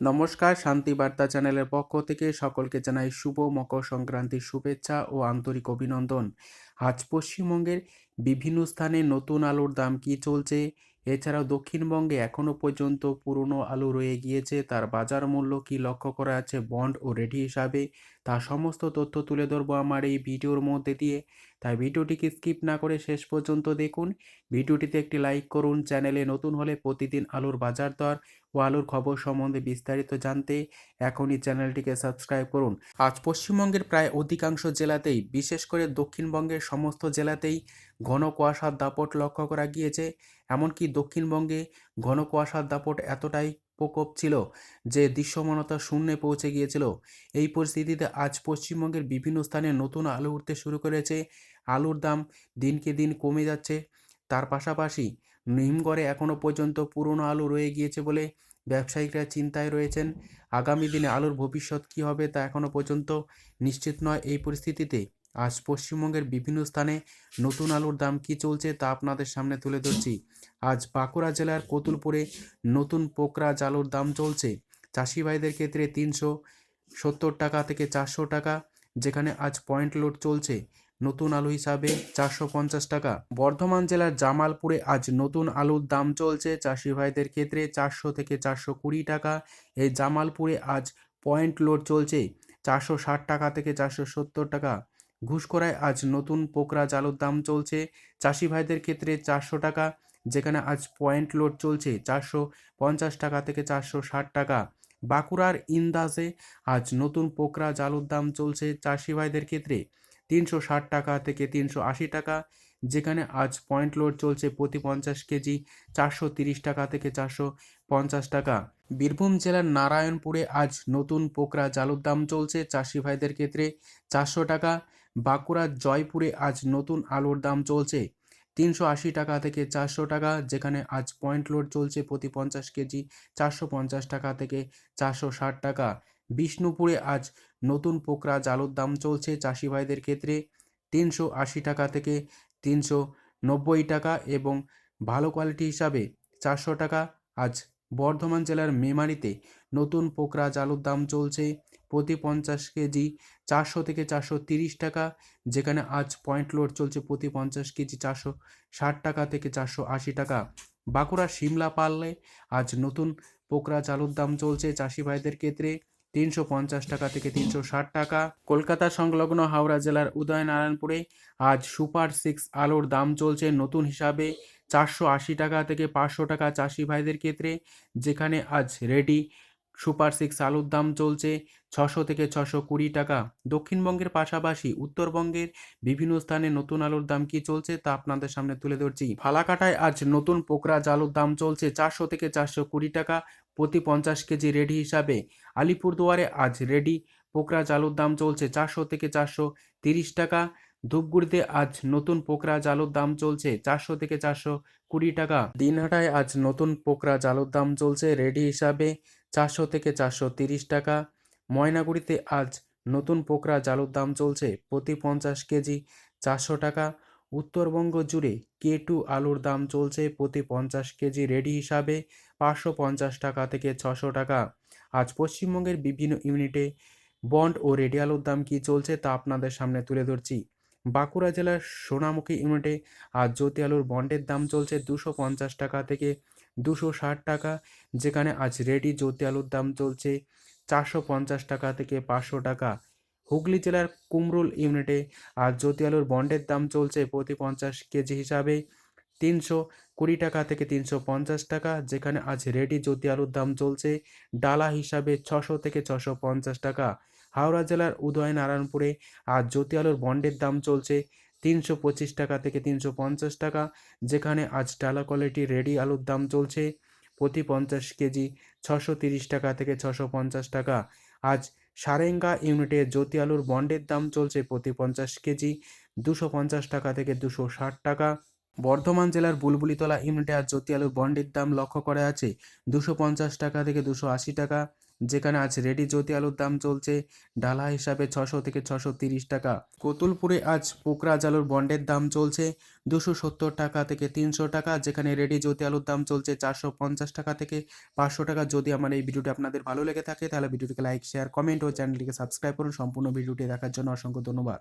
নমস্কার, শান্তি বার্তা চ্যানেলের পক্ষ থেকে সকলকে জানাই শুভ মকর সংক্রান্তির শুভেচ্ছা ও আন্তরিক অভিনন্দন। আজ পশ্চিমবঙ্গের বিভিন্ন স্থানে নতুন আলুর দাম কি চলছে? এছাড়াও দক্ষিণবঙ্গে এখনও পর্যন্ত পুরনো আলু রয়ে গিয়েছে, তার বাজার মূল্য কি লক্ষ্য করা আছে বন্ড ও রেডি হিসাবে? তার সমস্ত তথ্য তুলে ধরবো আমার এই ভিডিওর মধ্যে দিয়ে। তাই ভিডিওটিকে স্কিপ না করে শেষ পর্যন্ত দেখুন। ভিডিওটিতে একটি লাইক করুন, চ্যানেলে নতুন হলে প্রতিদিন আলুর বাজার দর ও আলুর খবর সম্বন্ধে বিস্তারিত জানতে এখনই চ্যানেলটিকে সাবস্ক্রাইব করুন। আজ পশ্চিমবঙ্গের প্রায় অধিকাংশ জেলাতেই, বিশেষ করে দক্ষিণবঙ্গের সমস্ত জেলাতেই ঘন কুয়াশার দাপট লক্ষ্য করা গিয়েছে। এমনকি দক্ষিণবঙ্গে ঘন কুয়াশার দাপট এতটাই প্রকোপ ছিল যে দৃশ্যমানতা শূন্যে পৌঁছে গিয়েছিল। এই পরিস্থিতিতে আজ পশ্চিমবঙ্গের বিভিন্ন স্থানে নতুন আলু উঠতে শুরু করেছে। আলুর দাম দিনকে দিন কমে যাচ্ছে। তার পাশাপাশি হিমঘরে এখনও পর্যন্ত পুরনো আলু রয়ে গিয়েছে বলে ব্যবসায়িকরা চিন্তায় রয়েছেন। আগামী দিনে আলুর ভবিষ্যৎ কী হবে তা এখনও পর্যন্ত নিশ্চিত নয়। এই পরিস্থিতিতে আজ পশ্চিমবঙ্গের বিভিন্ন স্থানে নতুন আলুর দাম কি চলছে তা আপনাদের সামনে তুলে ধরছি। আজ বাঁকুড়া জেলার কতুলপুরে নতুন পোকরা আলুর দাম চলছে। চাষি ভাইদের ক্ষেত্রে তিনশো সত্তর টাকা থেকে চারশো টাকা, যেখানে আজ পয়েন্ট লোড চলছে। নতুন আলু হিসাবে চারশো পঞ্চাশ টাকা। বর্ধমান জেলার জামালপুরে আজ নতুন আলুর দাম চলছে। চাষি ভাইদের ক্ষেত্রে চারশো থেকে চারশো কুড়ি টাকা। এই জামালপুরে আজ পয়েন্ট লোড চলছে। চারশো ষাট টাকা থেকে চারশো সত্তর টাকা। ঘুষকরায় আজ নতুন পোকরা আলুর দাম চলছে। চাষি ভাইদের ক্ষেত্রে চারশো টাকা, যেখানে আজ পয়েন্ট লোড চলছে চারশো পঞ্চাশ টাকা থেকে চারশো ষাট টাকা। বাঁকুড়ার ইন্দাসে আজ নতুন পোকরা আলুর দাম চলছে চাষি ভাইদের ক্ষেত্রে তিনশো ষাট টাকা থেকে তিনশো আশি টাকা, যেখানে আজ পয়েন্ট লোড চলছে প্রতি পঞ্চাশ কেজি চারশো তিরিশ টাকা থেকে চারশো পঞ্চাশ টাকা। বীরভূম জেলার নারায়ণপুরে আজ নতুন পোকরা জালুর দাম চলছে চাষি ভাইদের ক্ষেত্রে চারশো টাকা বাঁকুড়ার জয়পুরে আজ নতুন আলুর দাম চলছে তিনশো আশি টাকা থেকে চারশো টাকা, যেখানে আজ পয়েন্ট লোড চলছে প্রতি পঞ্চাশ কেজি চারশো পঞ্চাশ টাকা থেকে চারশো ষাট টাকা। বিষ্ণুপুরে আজ নতুন পোকরা আলুর দাম চলছে চাষি ভাইদের ক্ষেত্রে তিনশো আশি টাকা থেকে তিনশো নব্বই টাকা এবং ভালো কোয়ালিটি হিসাবে চারশো টাকা। আজ বর্ধমান জেলার মেমারিতে নতুন পোকরা আলুর দাম চলছে প্রতি পঞ্চাশ কেজি চারশো থেকে চারশো তিরিশ টাকা, যেখানে আজ পয়েন্ট লোড চলছে প্রতি পঞ্চাশ কেজি চারশো ষাট টাকা থেকে চারশো আশি টাকা। বাঁকুড়া সিমলা পাল্লে আজ নতুন পোকরা চালুর দাম চলছে চাষি ভাইদের ক্ষেত্রে তিনশো পঞ্চাশ টাকা থেকে তিনশো ষাট টাকা। কলকাতা সংলগ্ন হাওড়া জেলার উদয়নারায়ণপুরে আজ সুপার সিক্স আলুর দাম চলছে নতুন হিসাবে চারশো আশি টাকা থেকে পাঁচশো টাকা চাষি ভাইদের ক্ষেত্রে, যেখানে আজ রেডি সুপার সিক্স আলুর দাম চলছে ছশো থেকে ছশো কুড়ি টাকা। দক্ষিণবঙ্গের পাশাপাশি উত্তরবঙ্গের বিভিন্ন স্থানে নতুন আলুর দাম কি চলছে তা আপনাদের সামনে তুলে ধরছি। ফালাকাটায় আজ নতুন পোকরাজ আলুর দাম চলছে চারশো থেকে চারশো কুড়ি টাকা প্রতি পঞ্চাশ কেজি রেডি হিসাবে। আলিপুরদুয়ারে আজ রেডি পোকরাজ আলুর দাম চলছে চারশো থেকে চারশো তিরিশ টাকা। ধূপগুড়িতে আজ নতুন পোকরাজ আলুর দাম চলছে চারশো থেকে চারশো কুড়ি টাকা। দিনহাটায় আজ নতুন পোকরাজ আলুর দাম চলছে রেডি হিসাবে চারশো থেকে চারশো তিরিশ টাকা। ময়নাগুড়িতে আজ নতুন পোকরা জালুর দাম চলছে প্রতি পঞ্চাশ কেজি চারশো টাকা। উত্তরবঙ্গ জুড়ে কে টু আলুর দাম চলছে প্রতি পঞ্চাশ কেজি রেডি হিসাবে পাঁচশো পঞ্চাশ টাকা থেকে ছশো টাকা। আজ পশ্চিমবঙ্গের বিভিন্ন ইউনিটে বন্ড ও রেডি আলুর দাম কী চলছে তা আপনাদের সামনে তুলে ধরছি। বাঁকুড়া জেলার সোনামুখী ইউনিটে আজ জ্যোতি আলুর বন্ডের দাম চলছে দুশো পঞ্চাশ টাকা থেকে দুশো ষাট টাকা, যেখানে আজ রেডি জ্যোতি আলুর দাম চলছে চারশো পঞ্চাশ টাকা থেকে পাঁচশো টাকা। হুগলি জেলার কুমরুল ইউনিটে আজ জ্যোতি আলুর বন্ডের দাম চলছে প্রতি পঞ্চাশ কেজি হিসাবে তিনশো কুড়ি টাকা থেকে তিনশো পঞ্চাশ টাকা, যেখানে আজ রেডি জ্যোতি আলুর দাম চলছে ডালা হিসাবে ছশো থেকে ছশো পঞ্চাশ টাকা। হাওড়া জেলার উদয়নারায়ণপুরে আজ জ্যোতি আলুর বন্ডের দাম চলছে তিনশো পঁচিশ টাকা থেকে তিনশো পঞ্চাশ টাকা, যেখানে আজ ডালা কোয়ালিটি রেডি আলুর দাম চলছে প্রতি পঞ্চাশ কেজি ছশো তিরিশ টাকা থেকে ছশো পঞ্চাশ টাকা। আজ সারেঙ্গা ইউনিটে জ্যোতি আলুর বন্ডের দাম চলছে প্রতি পঞ্চাশ কেজি দুশো পঞ্চাশ টাকা থেকে দুশো ষাট টাকা। বর্ধমান জেলার বুলবুলিতলা ইউনিটে আজ জ্যোতি আলুর বন্ডের দাম লক্ষ্য করা আছে দুশো পঞ্চাশ টাকা থেকে দুশো আশি টাকা। যেখানে আজ রেডি জ্যোতি আলুর দাম চলছে ডালা হিসাবে ছশো থেকে ছশো তিরিশ টাকা। কতুলপুরে আজ পোকরাজ আলুর বন্ডের দাম চলছে দুশো সত্তর টাকা থেকে তিনশো টাকা, যেখানে রেডি জ্যোতি আলুর দাম চলছে চারশো পঞ্চাশ টাকা থেকে পাঁচশো টাকা। যদি আমার এই ভিডিওটি আপনাদের ভালো লেগে থাকে, তাহলে ভিডিওটিকে লাইক, শেয়ার, কমেন্ট ও চ্যানেলটিকে সাবস্ক্রাইব করুন। সম্পূর্ণ ভিডিওটি দেখার জন্য অসংখ্য ধন্যবাদ।